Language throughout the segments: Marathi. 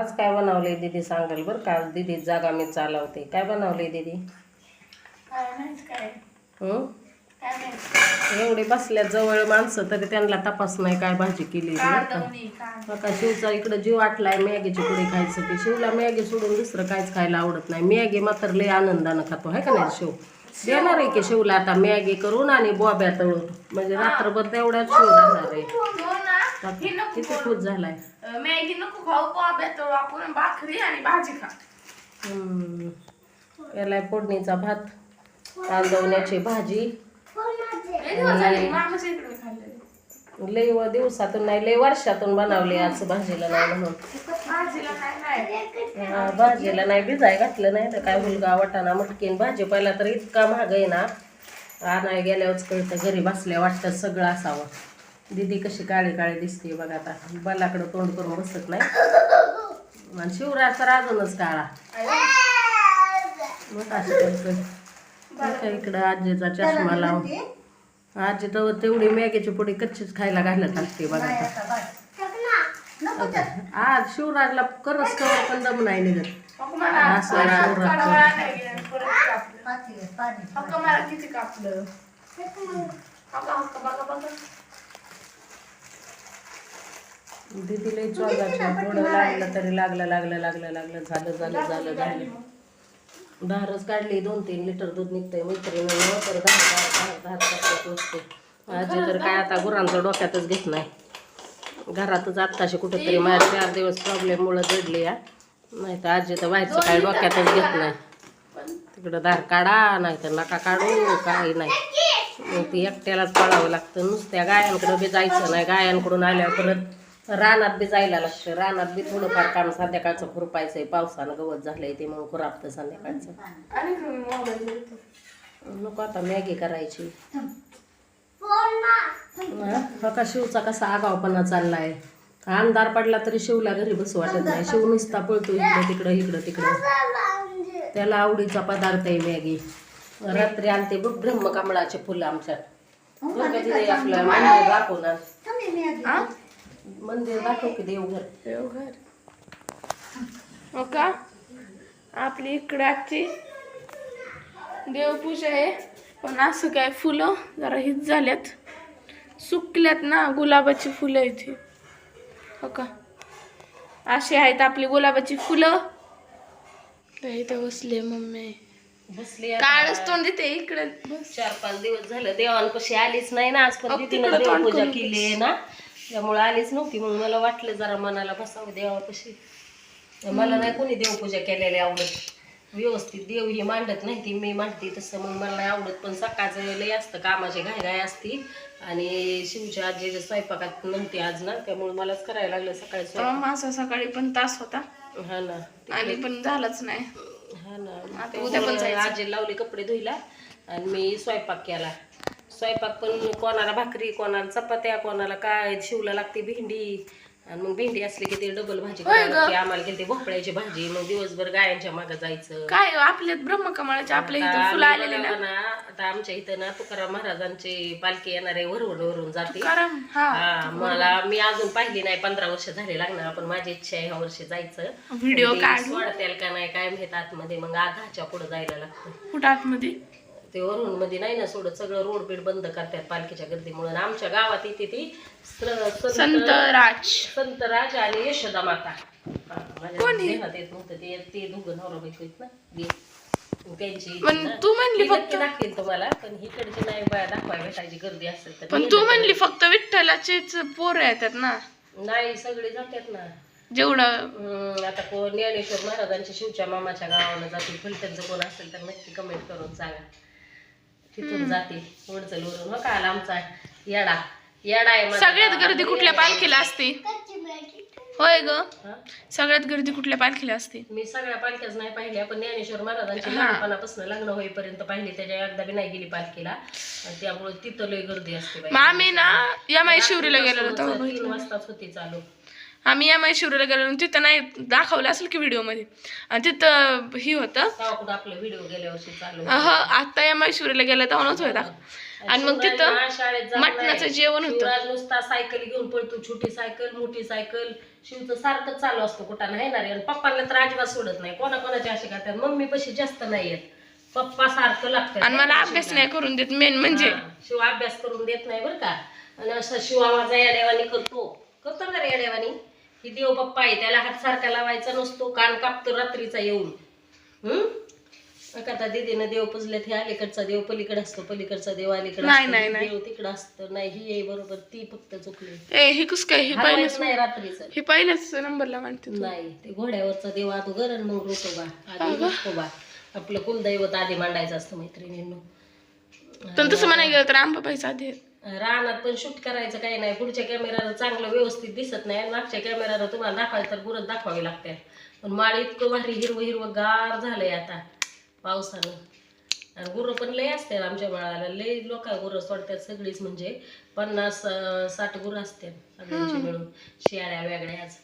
आज काय बनवले दीदी सांगाल बरं का? दीदी जागा मी चालवते. काय बनवले दीदी? एवढे बसल्या जवळ माणसं तरी त्यांना तपास नाही काय भाजी केली आता शिवचा इकडे जीव वाटलाय मॅगीची पुढे खायचं की शिवला मॅगी सोडून दुसरं काहीच खायला आवडत नाही. मॅगी मात्र लय आनंदानं खातो आहे का नाही शिव? देणार आहे की शिवला आता मॅगी करून आणि बॉब्या तळून? म्हणजे रात्रभर तेवढ्याच शिव राहणार आहे. हो किती खुश झालाय. अं, मॅगी नको खाऊ आपण भाकरी आणि भाजी खा. हम्म. याला फोडणीचा भात तांदवण्याची भाजी. लय दिवसातून नाही लय वर्षातून बनवली आज भाजीला नाही म्हणून. भाजीला नाही भिजाय घातलं नाही तर काय मुलगा वाटाणा मटकीन भाजी पहिला तर इतका महाग आहे ना. आणाय गेल्यावरच कळतं घरी बसल्या वाटतं सगळं असावं. दीदी कशी काळी काळी दिसते बघा आता. बलाकडं तोंड करून बसत नाही. आणि शिवराज तर अजूनच काळा. मग अशी इकडं आजीचा चष्मा लावून. आजी तर तेवढी मॅगीची पुढे कच्चीच खायला घालत असते बघा आता. आज शिवराजला करस कवर पण दम नाही निघत. फक्त असं राहून राहतं. कडवळा नाही गेला, परत कापलं. फक्त मला किती कापलं हक्का हक्का बघा बघा दीदी लई चौदाच्या थोडं लागलं तरी लागलं लागलं लागलं लागलं. झालं झालं झालं झालं. धारच काढली दोन तीन लिटर दूध निघतंय मैत्रिणीनं. तर धार धार तर काय आता गुरांचं डोक्यातच घेत नाही. घरातच आत्ताशी कुठेतरी माझ्या चार दिवस प्रॉब्लेममुळं जडली या नाही तर आजी तर बाहेरचं काय डोक्यातच घेत नाही. तिकडं धार काढा नाही तर नका काढू काही नाही. मग ती एकट्यालाच पळावं लागतं. नुसत्या गायांकडं बी जायचं नाही. गायांकडून आल्यावर परत रानात बी जायला लागतं रानात बी थोडंफार काम संध्याकाळचं खुरपायचंय पावसानं गवत झालंय ते मग खुरापतं संध्याकाळचं नको आता मॅगी करायची हा का शिवचा कसा आगावपणा चाललाय अंधार पडला तरी शिवला घरी बसू वाटत नाही शिव नुसता पळतो इकडं तिकडं इकडं तिकडं त्याला आवडीचा पदार्थ आहे मॅगी रात्री आणते बघ ब्रह्मकमळाचे फुलं तिथे आपलं मंदिर दाखव ना हा मंदिर दाखव की देवघर. देवघर. हो का? आपली इकडे आजची देवपूजा आहे. पण असं काय फुलं जरा हीच झाल्यात. सुकल्यात ना गुलाबाची फुलं इथे. हो का? अशी आहेत आपली गुलाबाची फुलं. इथं बसले मम्मी. बसली काळच तोंड देते इकडे. चार पाच दिवस झालं. देवांपाशी आलीच नाही ना आज पण तिकडं करून केली आहे ना. त्यामुळे आलीच नव्हती. मग मला वाटलं जरा मनाला बसावं देवापाशी. तर मला नाही कोणी देवपूजा केलेली आवडत. व्यवस्थित देव ही मांडत नाही ती मी मांडते तसं. मग मला नाही आवडत. पण सकाळचं लय असतं कामाची घाई घाई असती. आणि शिवच्या आजी स्वयंपाकात नव्हती आज ना त्यामुळे मलाच करायला लागलं सकाळी माझा सकाळी पण तास होता. हा ना. आणि पण झालंच नाही. हा ना. आता उद्या पण. आजी लावली कपडे धुईला आणि मी स्वयंपाक केला. स्वयंपाक पण कोणाला भाकरी कोणाला चपात्या कोणाला काय शिवला लागते भेंडी. आणि मग भेंडी असली की ते डबल भाजी होय करायला ग. लागते. आम्हाला गेली भोपळ्याची भाजी. मग दिवसभर गायांच्या मागं जायचं. काय आपल्यात ब्रह्मकमळाच्या आपल्या इथं फुलं आलेली ना. आता आमच्या इथं ना तुकाराम महाराजांची पालखी येणार आहे वरवड वरून जाते. कारण हा. हा मला मी अजून पाहिली नाही पंधरा वर्ष झाले लागणार पण माझी इच्छा आहे ह्या वर्षी जायचं. व्हिडिओ काढ सोडतील का नाही काय माहीत आतमध्ये मग आघाच्या पुढे जायला लागतं. कुठं आतमध्ये? ते वरून मध्ये नाही ना सोडत सगळं रोड बीड बंद करतात पालखीच्या गर्दीमुळे. आमच्या गावात येते ती स्त्र- संत संत राज संतराज आणि यशोदा माता. येत नव्हतं ते. ते दोघं नवरा बायको ना. त्यांची. तू म्हणली फक्त दाखवेन तुम्हाला पण हिकडची नाही बाया दाखवाय भेटायची गर्दी असेल तर. पण तू. म्हणली फक्त विठ्ठलाचेच पोरं येतात ना. नाही सगळे जातात ना. जेवढं आता कोण ज्ञानेश्वर महाराजांच्या शिवच्या मामाच्या गावाला जातील फलटणचं कोण असेल तर नक्की कमेंट करून सांगा. तिथून जातील वडचल वरून हो का आला आमचा येडा येडा आहे माझा सगळ्यात. गर्दी कुठल्या पालखीला असते होय ग हा? सगळ्यात गर्दी कुठल्या पालखीला असते मी सगळ्या पालख्याच नाही पाहिल्या पण ज्ञानेश्वर महाराजांची हा. लहानपणापासून लग्न होईपर्यंत पाहिली त्याच्या एकदा बी नाही गेली पालखीला आणि त्यामुळे तिथं लय गर्दी असते बाई. मग आम्ही ना या माई शिवरीला गेलेलो तेव्हा तीन बघितलं. वाजताच होती चालू आम्ही एम आय शिवरीला गेलो तिथं नाही दाखवलं असेल की व्हिडिओमध्ये. आणि तिथं ही होतं. आपलं व्हिडिओ गेल्या वर्षी चालू अह, आता एम आय शिवरीला गेलं तेव्हाच होता. आणि मग तिथं मटणाचं. जेवण होतं. नुसता सायकल घेऊन पळतो छोटी सायकल मोठी सायकल. शिवचं सारखं चालू असतो कुठं नाही येणार आणि पप्पाला तर अजिबात सोडत नाही. कोणा कोणाचे असे करतात. मम्मी पशी जास्त नाही येत. पप्पा सारखं लागतं आणि मला अभ्यास नाही करून देत मेन म्हणजे. हा, शिव अभ्यास करून देत नाही बरं का. आणि असं शिवा माझा येड्यावानी करतो. करतो ना रे येड्यावानी ही देव बाप्पा आहे? त्याला हात सारखा लावायचा नसतो कान कापतो रात्रीचा येऊन. हम्म दीदीनं देव पुजल्यात हे अलीकडचा देव पलीकडे असतो पलीकडचा देव अलीकडे. देव तिकडं असतं नाही ही आहे बरोबर ती फक्त चुकली. हे कस काय? हे पहिलेच नाही रात्रीचं. हे पहिल्याच नंबरला म्हणते तू. नाही ते घोड्यावरचा देव अगोदर आणि मग रोटोबा आधी रोटोबा आपलं कुलदैवत आधी मांडायचं असतं मैत्रिणींनो. पण तसं म्हणायला गेलं तर आंबाबाईचा आधी. रानात पण शूट करायचं काही नाही. पुढच्या कॅमेराला चांगलं व्यवस्थित दिसत नाही. आणि मागच्या कॅमेराला तुम्हाला दाखवायचं तर गुरच दाखवावी लागते. पण माळ इतकं भारी हिरवं हिरवं गार झालंय आता पावसानं. आणि गुरं पण लय असते आमच्या बाळाला लय लोक गुरं सोडतात सगळीच म्हणजे. पन्नास साठ गुरं असतात सगळ्यांची मिळून. शियाळ्या वेगळ्याच.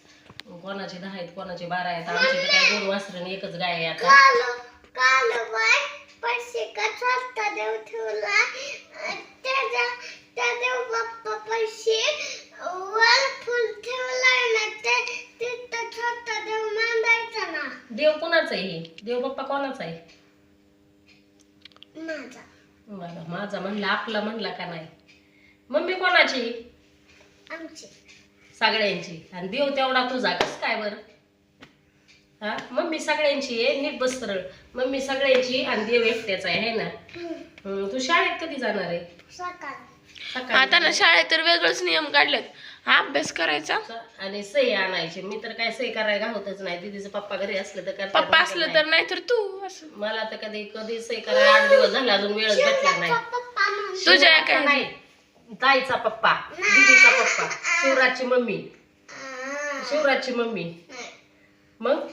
कोणाचे दहा आहेत कोणाचे बारा आहेत. आमचे तर काय दोन वासरं आणि एकच गाय आहे आता. आहे हे? देव बाप्पा कोणाचा आहे? मला माझा म्हणला आपला म्हणला का नाही? मम्मी कोणाची? सगळ्यांची. आणि देव तेवढा तुझा कस काय बर? हा? मम्मी सगळ्यांची आहे नीट बस सरळ. मम्मी सगळ्यांची आणि देव एकट्याचा आहे है ना? हम्म, तू शाळेत कधी जाणार आहे? सकाळी. आता ना शाळेत तर वेगळंच नियम काढलेत. हा अभ्यास करायचा. आणि सही आणायची. मी तर काय सही करायला होतच नाही. दीदीचं पप्पा घरी असलं तर करतात, पप्पा नाहीतर असलं. तर नाही तर तू असं. मला तर कधी कधी सही करायला आठ दिवस झाले अजून वेळच भेटला नाही. तुझ्या शिवराजचा काय? नाही. ताईचा पप्पा. दीदीचा पप्पा. शिवराजची मम्मी. शिवराजची मम्मी. मग?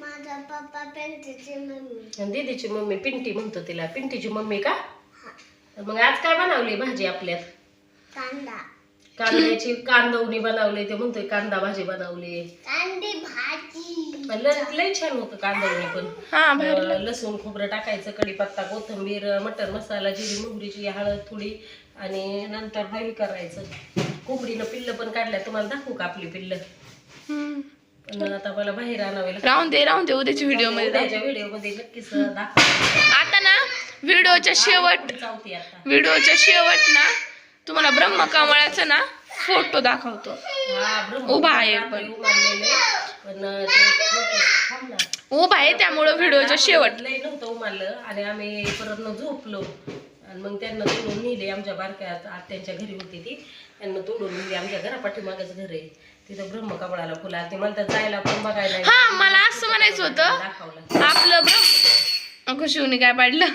माझा पप्पा पेंटीची मम्मी. आणि दीदीची मम्मी पिंटी म्हणतो तिला. पिंटीची मम्मी का? मग आज काय बनवली भाजी आपल्यात? कांदा. कांद्याची कांदवणी बनवली ते म्हणतोय कांदा भाजी बनवली. कांदी भाजी. लय लय छान होतं कांदवणी पण. हा अं, लसूण खोबरं टाकायचं कढीपत्ता कोथिंबीर मटण मसाला जिरी मोहरीची हळद थोडी आणि नंतर दही करायचं. कोंबडीनं पिल्लं पण काढल्या तुम्हाला दाखवू का आपली पिल्लं? हम्म. पण आता मला बाहेर आणावे. राहून दे राहून दे उद्याच्या व्हिडिओमध्ये व्हिडिओ नक्कीच दाखवा आता ना व्हिडिओच्या शेवट चावती आता. व्हिडिओच्या शेवट ना तुम्हाला ब्रह्मकमळाचा ना फोटो दाखवतो. ब्रह्म उभा आहे पण. ते. उभा आहे त्यामुळं व्हिडिओच्या शेवट. लय नव्हतं उमारलं. आणि आम्ही परत न झोपलो. आणि मग त्यांना तोडून नेले आमच्या बारक्या आत्यांच्या घरी होती ती. त्यांना तोडून नेली. आमच्या घरा पाठीमागच घर आहे. तिथं ब्रह्मकमळाला फुलं मला तर जायला पण बघायला हा मला असं म्हणायचं होतं. दाखवलं. आपलं ब्रह्म शिवनी काय पाडलं?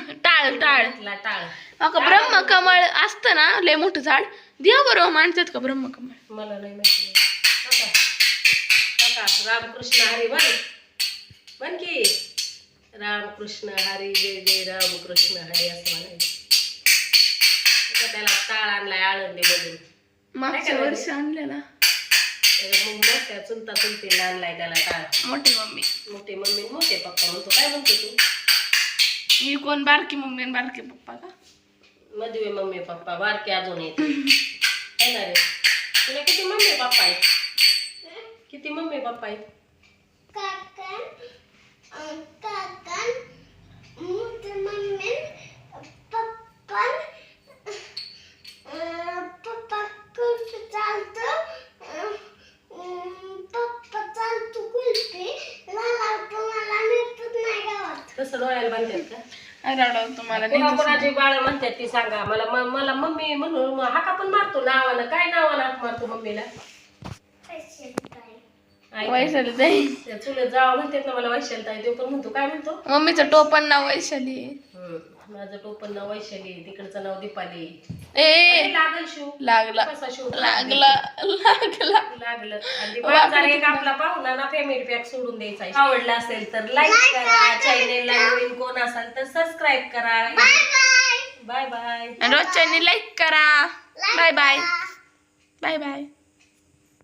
टाळ टाळ टाळ. अगं ब्रह्मकमळ असतं ना लय मोठं झाड. देव बरोबर माणसात का ब्रह्मकमळ? मला नाही. माहिती रामकृष्ण हरी म्हण म्हण की. रामकृष्ण हरी जय जय रामकृष्ण हरी असं म्हणायचं. त्याला टाळ आणलाय आळंदी मधून. मागच्या वर्षी आणलेला. मग मोठ्या चुलता चुलतीला आणलाय त्याला टाळ. मोठी मम्मी. मोठे मम्मी मोठे पप्पा म्हणतो. काय म्हणतो तू? ही कोण बारकी मम्मी आणि बारके पप्पा का? मधवे मम्मी पप्पा बारके अजून येते है ना रे? तुला किती मम्मी पप्पा आहेत? किती मम्मी पप्पा आहेत काकन अं, काकन मोठे मम्मी पप्पन अं, पप्पा कुल्फी चालतो अं, अं, पप्पा चालतो कुल्फी लाला तुम्हाला नेतच नाही गावात तसं डोळ्याला बांधतात का रडव तुम्हाला कोणा नेतच कोणाची बाळ म्हणतात ती सांगा मला म- मला मम्मी म्हणून हाका पण मारतो नावानं. काय नावानं हाक मारतो मम्मीला? ऐक. वैशाली जाई त्या चुलत जावा म्हणतात ना मला वैशाली ताई तो पण म्हणतो. काय म्हणतो? मम्मीचं टोपण नाव वैशाली. हम्म, माझं टोपण नाव वैशाली तिकडचं नाव दीपाली. ए लागल शिव. लागला. कसा शिव? लागला. लागला. लागलं. आणि ते बाजार एक आपला पाहुणा ना फॅमिली पॅक सोडून द्यायचा. आहे. आवडला असेल तर लाईक करा. चॅनेलला नवीन कोण असाल तर सबस्क्राईब करा. बाय बाय आणि रोजच्यानी लाईक करा. Bye bye bye bye